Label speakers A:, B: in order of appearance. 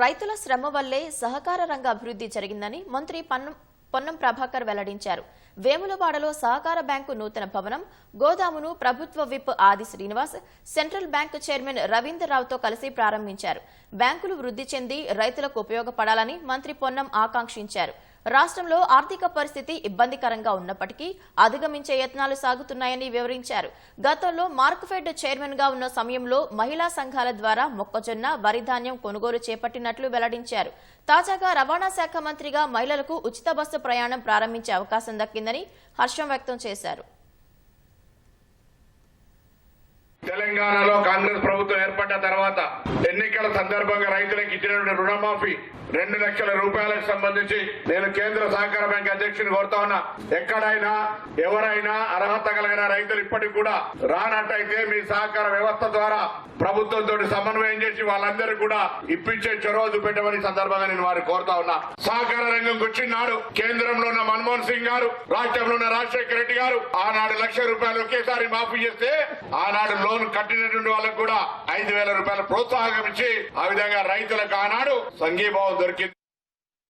A: రైతుల శ్రమ వల్లే సహకార రంగ అభివృద్ధి జరిగిందని మంత్రి పొన్నం ప్రభాకర్ వెల్లడించారు. వేములవాడలో సహకార బ్యాంకు నూతన భవనం గోదామును ప్రభుత్వ whip Adi Srinivas central bank chairman రవీందర్రావుతో కలిసి ప్రారంభించారు. బ్యాంకులు వృద్ధి చెంది రైతులకు ఉపయోగపడాలని మంత్రి పొన్నం ఆకాంక్షించారు. రాష్ట్రంలో ఆర్థిక పరిస్థితి ఇబ్బందికరంగా ఉన్నప్పటికీ అధిగమించే యత్నాలు సాగుతున్నాయని వివరించారు. గతంలో మార్క్ఫెడ్ చైర్మన్గా ఉన్న సమయంలో మహిళా సంఘాల ద్వారా మొక్కజొన్న వరి ధాన్యం కొనుగోలు చేపట్టినట్లు వెల్లడించారు. తాజాగా రవాణా శాఖ మంత్రిగా మహిళలకు ఉచిత బస్సు ప్రయాణం ప్రారంభించే అవకాశం దక్కిందని హర్షం వ్యక్తం చేశారు.
B: తెలంగాణలో కాంగ్రెస్ ప్రభుత్వం ఏర్పడ్డ తర్వాత ఎన్నికల సందర్భంగా రైతులకు ఇచ్చినటువంటి రుణమాఫీ రెండు లక్షల రూపాయలకు సంబంధించి నేను కేంద్ర సహకార బ్యాంక్ అధ్యక్షుని కోరుతా ఉన్నా. ఎక్కడైనా ఎవరైనా అర్హత కలిగిన రైతులు ఇప్పటికి కూడా రానట్టయితే మీ సహకార వ్యవస్థ ద్వారా ప్రభుత్వంతో సమన్వయం చేసి వాళ్ళందరూ కూడా ఇప్పించే చొరవ చూపెట్టమని సందర్భంగా నేను వారిని కోరుతా ఉన్నా. సహకార రంగం కూర్చున్నాడు కేంద్రంలో ఉన్న మన్మోహన్ సింగ్ గారు రాష్ట్రంలో ఉన్న రాజశేఖర రెడ్డి గారు ఆనాడు లక్ష రూపాయలు ఒకేసారి మాఫీ చేస్తే ఆనాడు లోన్ కట్టినటువంటి వాళ్ళకు కూడా ఐదు వేల రూపాయల ప్రోత్సాహం ఇచ్చి ఆ విధంగా రైతులకు ఆనాడు సంఘీభావం దొరికింది.